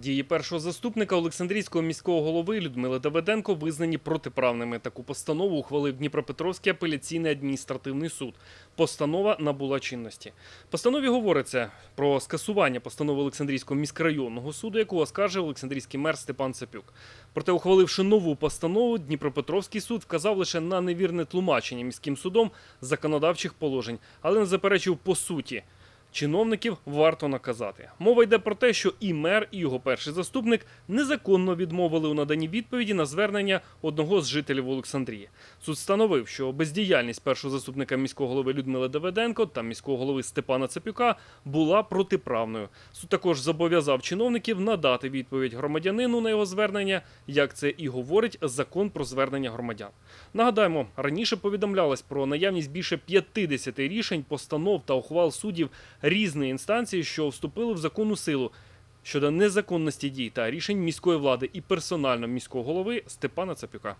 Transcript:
Дії першого заступника Олександрійського міського голови Людмили Давиденко визнані протиправними. Таку постанову ухвалив Дніпропетровський апеляційний адміністративний суд. Постанова набула чинності. Постанові говориться про скасування постанови Олександрійського міськрайонного суду, яку оскаржив Олександрійський мер Степан Цапюк. Проте, ухваливши нову постанову, Дніпропетровський суд вказав лише на невірне тлумачення міським судом законодавчих положень, але не заперечив по суті. Чиновників варто наказати. Мова йде про те, що і мер, і його перший заступник незаконно відмовили у наданні відповіді на звернення одного з жителів Олександрії. Суд встановив, що бездіяльність першого заступника міського голови Людмили Давиденко та міського голови Степана Цапюка була протиправною. Суд також зобов'язав чиновників надати відповідь громадянину на його звернення, як це і говорить закон про звернення громадян. Нагадаємо, раніше повідомлялось про наявність більше 50 рішень, постанов та ухвал суддів різної інстанції, що вступили в законну силу щодо незаконності дій та рішень міської влади і персонально міського голови Степана Цапюка.